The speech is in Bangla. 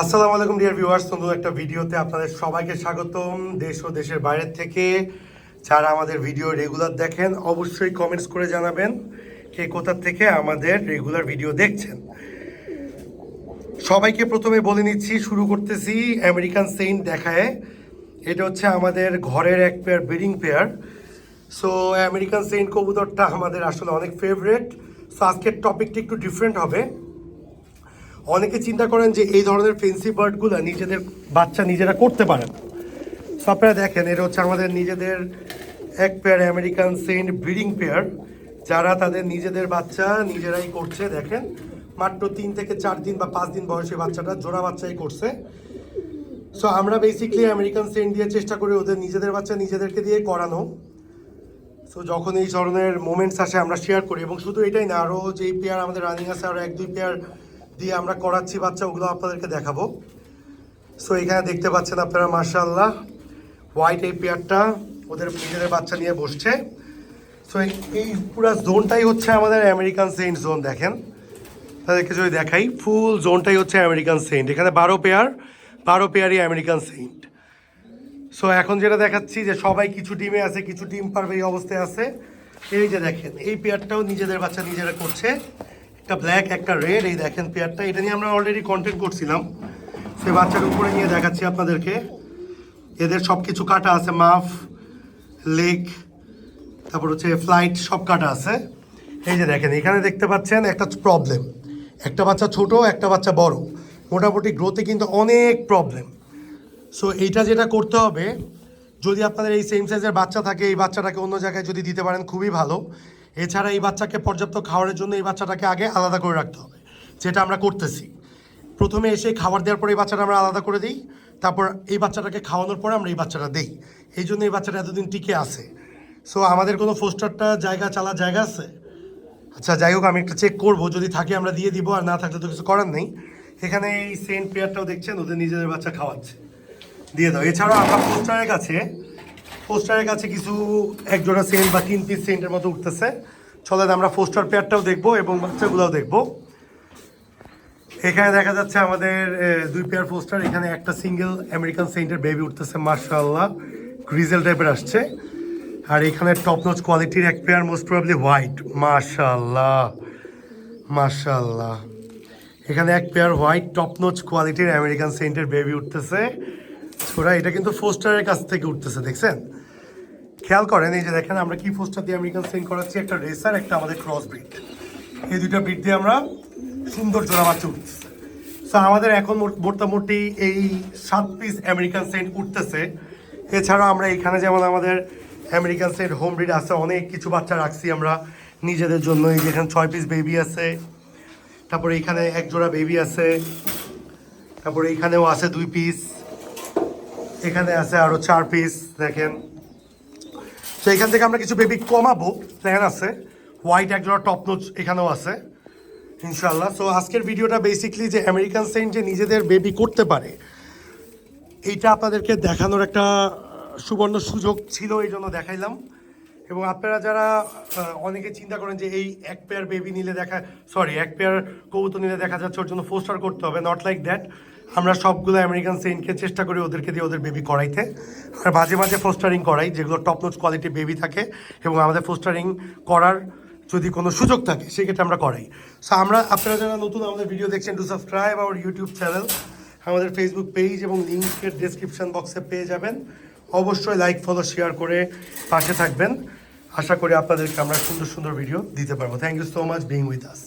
আসসালামু আলাইকুম ডিয়ার ভিউয়ার্স নতুন একটা ভিডিওতে আপনাদের সবাইকে স্বাগতম। দেশ ও দেশের বাইরের থেকে যারা আমাদের ভিডিও রেগুলার দেখেন, অবশ্যই কমেন্টস করে জানাবেন কে কোথা থেকে আমাদের রেগুলার ভিডিও দেখছেন। সবাইকে প্রথমে বলে নিচ্ছি, শুরু করতেছি আমেরিকান সেন্ট দেখায়। এটা হচ্ছে আমাদের ঘরের এক pair breeding pair so American saint কবুতরটা আমাদের আসলে অনেক ফেভারেট সো আজকের টপিকটা একটু ডিফারেন্ট হবে। অনেকে চিন্তা করেন যে এই ধরনের ফেন্সি বার্ডগুলো নিজেদের বাচ্চা নিজেরা করতে পারেন আপনারা দেখেন, এটা হচ্ছে আমাদের নিজেদের এক pair American saint breeding pair যারা তাদের নিজেদের বাচ্চা নিজেরাই করছে, দেখেন। মাত্র তিন থেকে চার দিন বা পাঁচ দিন বয়সে বাচ্চাটা, জোড়া বাচ্চাই করছে। সো আমরা বেসিকলি আমেরিকান সেন্ট দিয়ে চেষ্টা করি ওদের নিজেদের বাচ্চা নিজেদেরকে দিয়ে করানো। সো যখন এই ধরনের মোমেন্টস আসে, আমরা শেয়ার করি। এবং শুধু এটাই না আরও যেই পেয়ার আমাদের রানিং আছে আরও এক দুই পেয়ার দিয়ে আমরা করাচ্ছি বাচ্চা ওগুলো আপনাদেরকে দেখাবো। সো এখানে দেখতে পাচ্ছেন আপনারা মার্শাল্লাহ হোয়াইট এই পেয়ারটা ওদের নিজেদের বাচ্চা নিয়ে বসছে। সো এই পুরো জোনটাই হচ্ছে আমাদের আমেরিকান সেন্ট জোন দেখেন। তাদেরকে যদি দেখাই ফুল জোনটাই হচ্ছে আমেরিকান সেন্ট এখানে বারো পেয়ার, বারো পেয়ারই আমেরিকান সেন্ট সো এখন যেটা দেখাচ্ছি যে সবাই কিছু টিমে আছে, কিছু টিম পারবে এই অবস্থায় আছে। এই যে দেখেন, এই পেয়ারটাও নিজেদের বাচ্চা নিজেরা করছে। একটা ব্ল্যাক একটা রেড এই দেখেন পেয়ারটা এটা নিয়ে আমরা অলরেডি কন্টেন্ট করছিলাম। সে বাচ্চার উপরে নিয়ে দেখাচ্ছি আপনাদেরকে। এদের সব কিছু কাটা আছে, মাফ লেক তারপর হচ্ছে ফ্লাইট সব কাটা আছে। এই যে দেখেন, এখানে দেখতে পাচ্ছেন একটা প্রবলেম একটা বাচ্চা ছোট, একটা বাচ্চা বড়। মোটামুটি গ্রোথে কিন্তু অনেক প্রবলেম সো এইটা যেটা করতে হবে, যদি আপনাদের এই সেম সাইজের বাচ্চা থাকে, এই বাচ্চাটাকে অন্য জায়গায় যদি দিতে পারেন, খুবই ভালো। এছাড়া এই বাচ্চাকে পর্যাপ্ত খাওয়ারের জন্য এই বাচ্চাটাকে আগে আলাদা করে রাখতে হবে, যেটা আমরা করতেছি। প্রথমে এসে খাবার দেওয়ার পরে এই বাচ্চাটা আমরা আলাদা করে দিই, তারপর এই বাচ্চাটাকে খাওয়ানোর পরে আমরা এই বাচ্চাটা দিই। এই জন্য এই বাচ্চাটা এতদিন টিকে আছে। সো আমাদের কোনো ফোস্টারটা জায়গা চালার জায়গা আছে? আচ্ছা যাই হোক, আমি একটা চেক করব, যদি থাকে আমরা দিয়ে দিব, আর না থাকলে তো কিছু করার নেই। এখানে এই সেন্ট পেয়ারটাও দেখছেন, ওদের নিজেদের বাচ্চা খাওয়াচ্ছে। দিয়ে দাও। এছাড়াও আমরা পোস্টারের কাছে পোস্টারের কাছে কিছু একজোড়া সেন্ট বা তিন পিস সেন্টের মতো উঠতেছে। চলে আমরা পোস্টার পেয়ারটাও দেখব এবং বাচ্চাগুলোও দেখব। এখানে দেখা যাচ্ছে আমাদের দুই পেয়ার পোস্টার, এখানে একটা সিঙ্গেল আমেরিকান সেন্টের বেবি উঠতেছে মার্শাল্লাহ গ্রিজেল টাইপের আসছে। আর এখানে টপ কোয়ালিটির এক পেয়ার মোস্ট প্রবলি হোয়াইট মার্শাল্লাহ মার্শাল্লাহ এখানে এক পেয়ার হোয়াইট টপ নোচ কোয়ালিটির আমেরিকান সেন্টের বেবি উঠতেছে। ছোড়া, এটা কিন্তু ফোস্টারের কাছ থেকে উঠতেছে, দেখছেন? খেয়াল করেন, এই যে দেখেন আমরা কি ফোস্টার দিয়ে আমেরিকান সেন্ট করাচ্ছি, একটা রেসার একটা আমাদের ক্রস ব্রিড এই দুইটা ব্রিড দিয়ে আমরা সুন্দর জোড়া বাচ্চা উঠতেছে। সো আমাদের এখন মোটামুটি এই সাত পিস আমেরিকান সেন্ট উঠতেছে। এছাড়া আমরা এখানে যেমন আমাদের আমেরিকান সেন্ট হোম ব্রিড আছে, অনেক কিছু বাচ্চা রাখছি আমরা নিজেদের জন্য। এই যেখানে ছয় পিস বেবি আছে, তারপরে এখানে এক জোড়া বেবি আছে, তারপরে এইখানেও আছে দুই পিস এখানে আছে আরও চার পিস দেখেন। তো এখান থেকে আমরা কিছু বেবি কমাবো। প্ল্যান আছে। হোয়াইট এক জোড়া টপ নোচ এখানেও আছে। ইনশাল্লাহ সো আজকের ভিডিওটা বেসিকলি যে আমেরিকান সেন্ট যে নিজেদের বেবি করতে পারে, এইটা আপনাদেরকে দেখানোর একটা সুবর্ণ সুযোগ ছিল, এই জন্য দেখাইলাম। এবং আপনারা যারা অনেকে চিন্তা করেন যে এই এক পেয়ার বেবি নিলে দেখা সরি এক পেয়ার কবুতর নিলে দেখা যাচ্ছে ওর জন্য পোস্টার করতে হবে। নট লাইক দ্যাট আমরা সবগুলো আমেরিকান সেন্টকে চেষ্টা করি ওদেরকে দিয়ে ওদের বেবি করাইতে। আর মাঝে মাঝে ফোস্টারিং করাই, যেগুলো টপ নোচ কোয়ালিটির বেবি থাকে এবং আমাদের ফোস্টারিং করার যদি কোনো সুযোগ থাকে, সেক্ষেত্রে আমরা করাই। সো আমরা, আপনারা যারা নতুন আমাদের ভিডিও দেখছেন to subscribe our YouTube channel আমাদের ফেসবুক পেজ এবং লিঙ্কের ডেসক্রিপশন বক্সে পেয়ে যাবেন। অবশ্যই লাইক ফলো শেয়ার করে পাশে থাকবেন। আশা করি আপনাদেরকে আমরা সুন্দর সুন্দর ভিডিও দিতে পারব। Thank you so much being with us